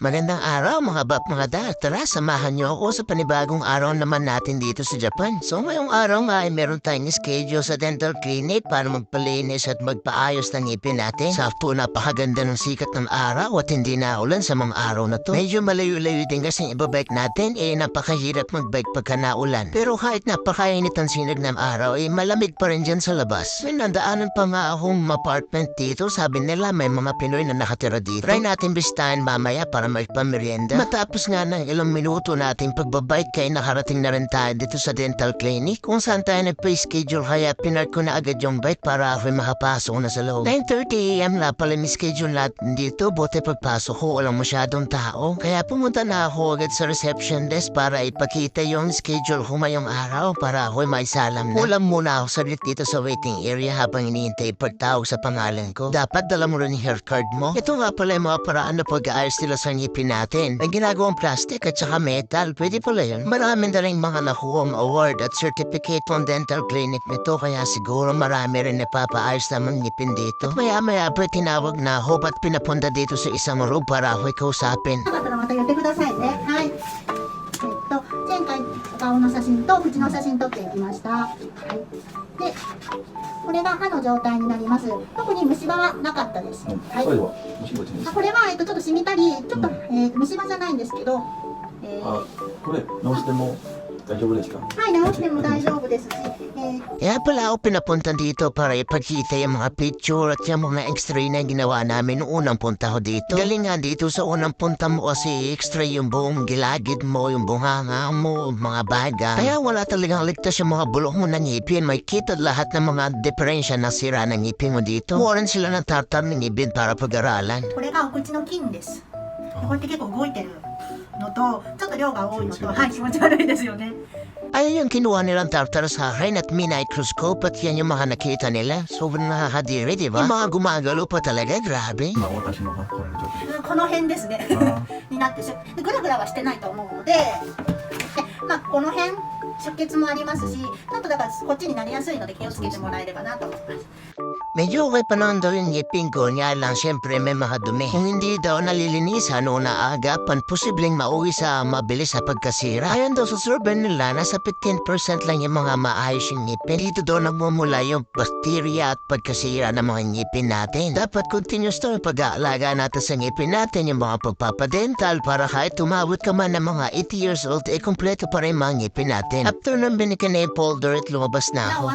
Magandang araw mga bap mga dad. Tara, samahan niyo ako sa panibagong araw naman natin dito sa Japan. So ngayong araw nga ay meron tayong schedule sa dental clinic para magpalinis at magpaayos ng ngipin natin. Sakto napakaganda ng sikat ng araw at hindi na ulan sa mga araw na to. Medyo malayo-layo din kasi ibabike natin eh napakahirap magbike pagka naulan. Pero kahit napakainit ang sinag ng araw eh malamig pa rin dyan sa labas. May nandaanan pa nga akong apartment dito. Sabi nila may mga Pinoy na nakatira dito. Try natin bistahan mamaya para may pamerienda. Matapos nga ng ilang minuto nating pagbabike kay nakarating na rin tayo dito sa dental clinic kung saan tayo nagpa-schedule kaya pinark ko na agad yung bike para ako makapasok na sa loob. 9.30am na pala ni schedule natin dito buti pagpasok ko walang masyadong tao. Kaya pumunta na ako agad sa reception desk para ipakita yung schedule ko ngayong araw para ako maisalam na. Ulam muna ako saglit dito sa waiting area habang iniintay pagtawag sa pangalan ko. Dapat dala mo rin yung card mo. Ito nga pala yung mga paraan na pag-aayos nila sa ngipin natin. May ginagawang plastic at saka metal. Pwede pala yun. Marami na rin mga nakuhang award at certificate from dental clinic nito kaya siguro marami rin napapaayos na mga ngipin dito. Maya maya pa tinawag na ako ba't pinapunta dito sa isang room para ako'y kausapin. はい。お顔の写真と口の写真撮っていきました。はい。で、これが歯の状態になります。特に虫歯はなかったです。はい。あこれは、えっと、ちょっと染みたり、ちょっと、えー虫歯じゃないんですけど、えーあこれ直しても大丈夫ですかはい、直しても大丈夫ですし、えー Kaya pala ako pinapunta dito para ipakita yung mga picture at yung mga x-ray na ginawa namin noong unang punta ko dito. Galing nga dito sa unang punta mo kasi x-ray yung buong gilagid mo, yung bunganga mo, mga baga. Kaya wala talagang ligtas yung mga bulok mo ng ngipin. May kita lahat ng mga diferensya na sira ng ngipin mo dito. Mukha rin sila ng tartar ng ngipin para pag-aralan. これがお口の菌です。こうやって結構動いてる のと、ちょっと量が多いのと、はい、気持ち悪いですよね。Akin at yan yung mga nakita nila. Sobrang nakakadiri, di ba? Yung mga gumagalo pa talaga, grabe. 今私のがこれちょっこの辺ですね。になってしでグラグラはしてないと思うのでで、まあ、この辺出血もありますしちょっとだからこっちになりやすいので気をつけてもらえればなと思います。Medyo okay pa naman daw yung ngipin ko, niya lang siyempre may mga dumi. Kung hindi daw nalilinisan o naaga, panposibleng mauwi sa mabilis sa pagkasira. Ayon daw sa survey nila, nasa 15% lang yung mga maayos yung ngipin. Dito daw nagmumula yung bakterya at pagkasira ng mga ngipin natin. Dapat continuous daw yung pag-aalaga natin sa ngipin natin yung mga pagpapadental para kahit tumawit ka man ng mga 80 years old, eh kompleto pa rin mga ngipin natin. After nang binikin na yung polder at lumabas na ako.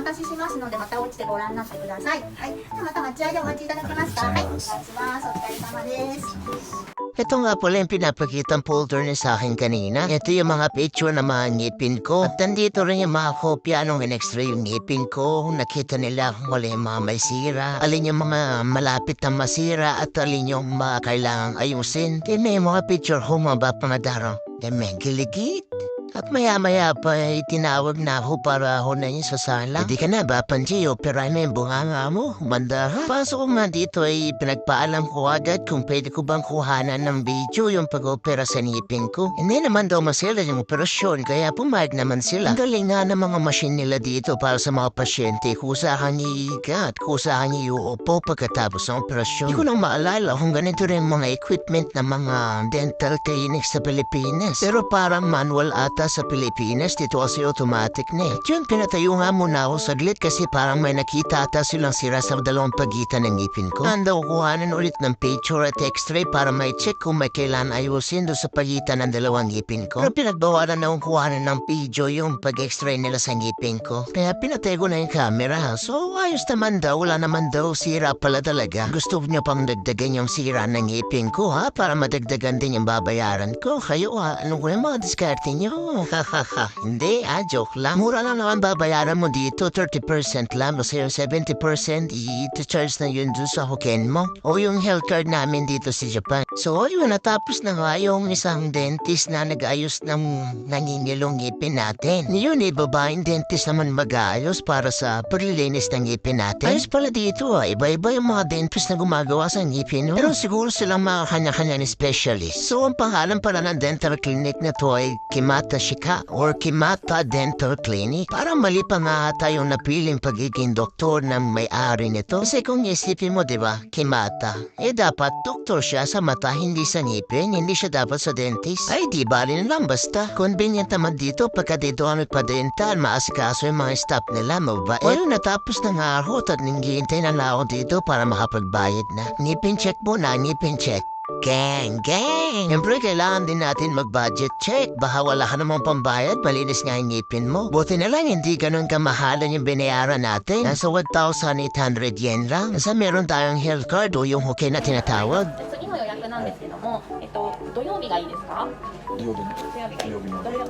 渡ししますのでまた落ちてご覧になってください。はい、ではまた待合でお待ちいただけますか。はい、お願いします。お疲れ様です。 Ito nga pala yung pinapakitang folder niya sa akin kanina. Ito yung mga picture ng mga ngipin ko. At nandito rin yung mga kopya nung in-x-ray yung ngipin ko. Nakita nila kung wala yung mga may sira. Alin yung mga malapit na masira at alin yung mga kailangang ayusin. Kaya may mga picture ko mga bapamadaro. Kaya may giligit. At maya-maya pa ay tinawag na ako para ako na yung sa sala. Hindi ka na ba, Panji, opera na yung bunganga mo? Manda ha? Pasok ko nga dito ay pinagpaalam ko agad kung pwede ko bang kuhanan ng video yung pag-opera sa ngipin ko. Hindi naman daw masila yung operasyon kaya pumayag naman sila. Ang galing nga ng mga machine nila dito para sa mga pasyente kusa kang iiga at kusa kang iuupo pagkatapos ng operasyon. Hindi ko nang maalala kung ganito rin mga equipment ng mga dental clinic sa Pilipinas. Pero parang manual ata sa Pilipinas, dito kasi automatic na eh. Yun, pinatayo nga muna ako saglit kasi parang may nakita ata silang sira sa dalawang pagitan ng ngipin ko. Handa ko kuhanan ulit ng picture at x-ray para may check kung may kailan ayusin doon sa pagitan ng dalawang ngipin ko. Pero pinagbawalan na akong kuhanan ng video yung pag-x-ray nila sa ngipin ko. Kaya pinatay ko na yung camera. So ayos naman daw, wala naman daw sira pala talaga. Gusto niyo pang dagdagan yung sira ng ngipin ko ha? Para madagdagan din yung babayaran ko. Kayo ha, ano ko yung mga diskarte niyo? Ha ha ha. Hindi ah, joke lang. Mura lang naman babayaran mo dito, 30% lang. Kasi yung 70% i-charge na yun dun sa hoken mo. O yung health card namin dito sa Japan. So yun, natapos na nga yung isang dentist na nag-ayos ng nangingilong ngipin natin. Yun eh, babaeng dentist naman mag-aayos para sa paglilinis ng ngipin natin. Ayos pala dito ah, iba-iba yung mga dentist na gumagawa sa ngipin. No? Pero siguro silang mga kanya-kanya ni specialist. So ang pangalan pala ng dental clinic na to ay Kimata Shika or Kimata Dental Clinic. Para mali pa nga ata yung napiling pagiging doktor ng may-ari nito. Kasi kung isipin mo, di ba, Kimata, eh dapat doktor siya sa mata, hindi sa ngipin, hindi siya dapat sa dentist. Ay, di ba rin lang basta. Convenient naman dito pagka dito kami pa dental, maasikaso yung mga staff nila, mabait. Well, natapos na nga ako at nanghihintay na lang ako dito para makapagbayad na. Ngipin check muna, ngipin check. Gang, gang! Siyempre, kailangan din natin mag-budget check. Baka wala ka namang pambayad, malinis nga yung ngipin mo. Buti na lang, hindi ganun kamahalan yung binayaran natin. Nasa 1,800 yen lang. Nasa meron tayong health card o yung hukay na tinatawag. 次の予約なんですけども、えっと、土曜日がいいですか土曜日の土曜日がいい土曜日の土曜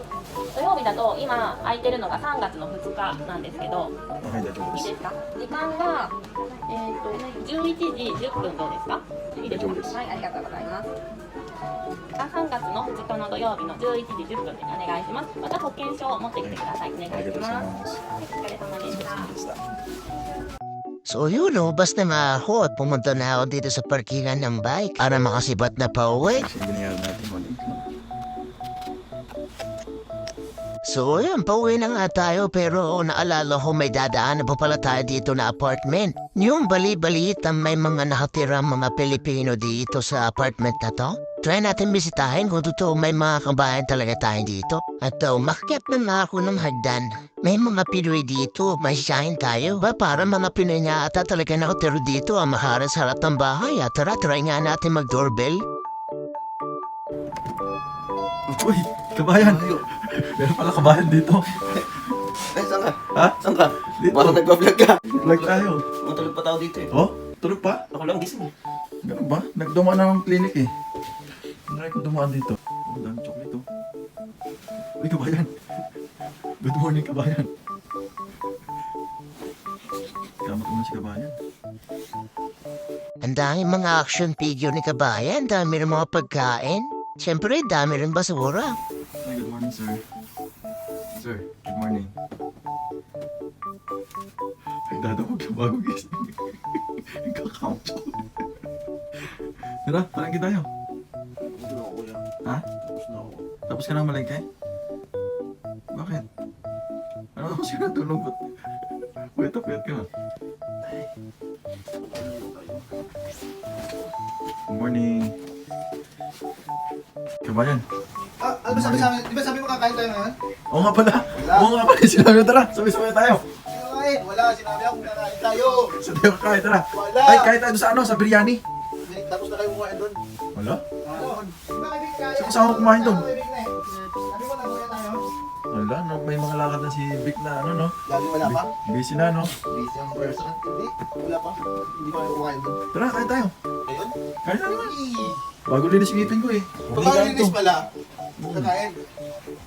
土曜日だと今空いてるのが3月の2日なんですけどはい大丈夫ですいいですか時間が、えー、と11時10分どうですか いいですか大丈夫です。はいありがとうございます。あ3月の2日の土曜日の11時10分でお願いします。また保険証を持ってきてくださいお願いしますはいお疲れ様でした。So yun, na nga ako at pumunta na ako dito sa parkingan ng bike para makasibat na pauwi. Kasi So yun, pauwi na nga tayo pero naalala ko may dadaan na pa pala tayo dito na apartment. Yung bali-baliit na may mga nakatira mga Pilipino dito sa apartment na to. Try natin bisitahin kung totoo may mga kabayan talaga tayo dito. At uh, makikyat na nga ako ng hagdan. May mga Pinoy dito, may shine tayo. Ba para mga Pinoy nga ata talaga nakatira dito ang maharap sa harap ng bahay. At tara, try nga natin mag-doorbell. Uy, kabayan! Meron pala kabayan dito. Ay, saan ka? Ha? Saan ka? Dito. Parang nagpa-vlog ka. Vlog tayo. Matulog pa tao dito eh. Oh, tulog pa? Ako lang gising eh. Ganun ba? Nagdumaan na ng clinic eh. Ano ko dumaan dito? Ang dami chocolate oh. Uy, kabayan. Good morning, kabayan. Kamat mo si kabayan. Ang daming mga action figure ni Kabayan, dami rin mga pagkain. Siyempre, dami rin basura. Morning, sir. Sir, good morning. Ay, dadawag ka bago gising. Kakao chocolate. Tara, tayo. Na ako kuya. Ha? Tapos. Tapos ka na malengke? Bakit? Ano ako siya natulog? Ba't? Puyat na puyat ka. Good morning. Kabayan. Ano sabi sa amin? Di ba sabi mo kakain tayo ngayon? Oo nga pala. Wala. Oo nga pala. Sinabi mo tara. Sabay-sabay tayo. Kakain! Wala, sinabi ako kakain tayo! Sa tayo kakain. Tara. Wala! Ay, kahit tayo sa ano, sa biryani. Tapos na kayo kumain doon. Wala? Kaya? Saan kasama kumain doon? Sabi mo tayo. Wala. No, may mga lakad na si Vic na ano, no? Lagi wala pa? Busy na, no? Busy ang person. Hindi, wala pa. Hindi pa kayo kumain doon. Tara, kain tayo. Ayun? Kain. Ay! Bago linis yung ngipin ko eh. Pagkakalinis pala.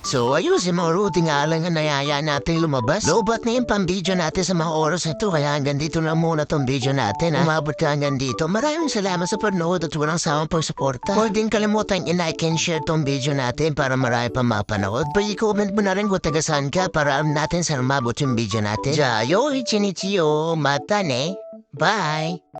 So ayusin mo, Rudy nga lang ang nayaya natin lumabas. Lobat na yung pang-video natin sa mga oras na ito, kaya hanggang dito na muna tong video natin ha. Umabot ka hanggang dito. Maraming salamat sa panood at walang sawang pagsuporta. Huwag din kalimutan i-like and share tong video natin para marami pa mapanood. Pa i-comment mo na rin kung tagasan ka para alam natin saan umabot yung video natin. Jayo, ichinichiyo, mata ne. Bye!